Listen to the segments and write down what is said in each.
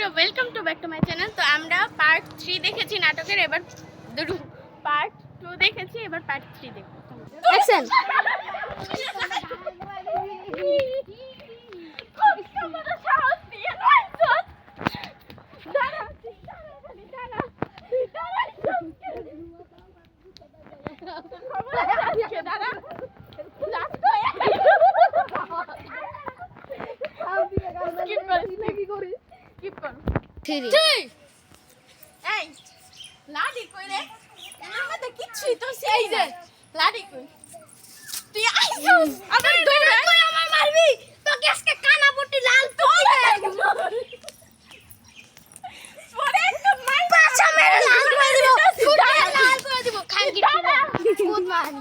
বন্ধুরা welcome to back to my channel তো আমরা পার্ট থ্রি দেখেছি নাটকের এবার পার্ট টু দেখেছি এবার পার্ট থ্রি দেখব অ্যাকশন করো। থ্রি এই লাডি কই রে এর মধ্যে কিচ্ছুই তো সেই যে লাডি কই তুই আইছস আবার দৌড়া কই আমার মারবি তোকে আজকে কানা পট্টি লাল তোল পরে একটা মাই পাছা মেরে লাল করে দিব ফুটে লাল করে দিব খাঙ্কি খুদ মারি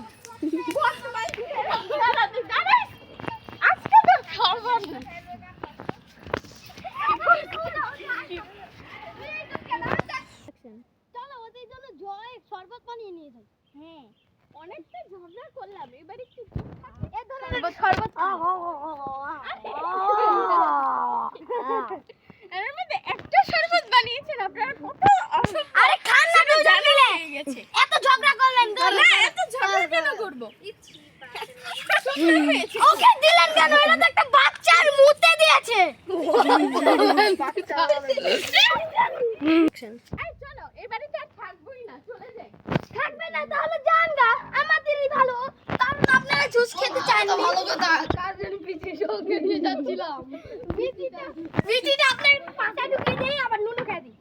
আজকে তো খবর না চলো ওদের জন্য জয় শরবত বানিয়ে নিয়ে যাই। হ্যাঁ অনেকটা ঝগড়া করলাম এবার একটু এ ধরে শরবত এর মধ্যে একটা শরবত বানিয়েছেন আপনারা কত আরে খান না কেউ জানে এত ঝগড়া করলেন না এত ঝগড়া কেন করব? ওকে দিলেন কেন? এটা তো একটা বাচ্চার মুতে দিয়েছে। এই চলো এবারে তো আর থাকবোই না চলে যাই। থাকবে না তাহলে যান গা আমাদেরই ভালো। কারণ আপনারা জুস খেতে চান ভালো কথা। কাজের পিছিয়ে সঙ্গে নিয়ে যাচ্ছিলাম। বিচিটা বিচিটা আপনার পাতা ঢুকিয়ে দেই আবার নুনু খেয়ে দিই।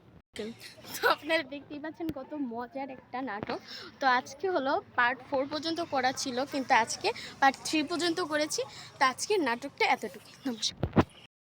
তো আপনারা দেখতেই পাচ্ছেন কত মজার একটা নাটক। তো আজকে হলো পার্ট ফোর পর্যন্ত করা ছিল কিন্তু আজকে পার্ট থ্রি পর্যন্ত করেছি। তো আজকের নাটকটা এতটুকু নমস্কার।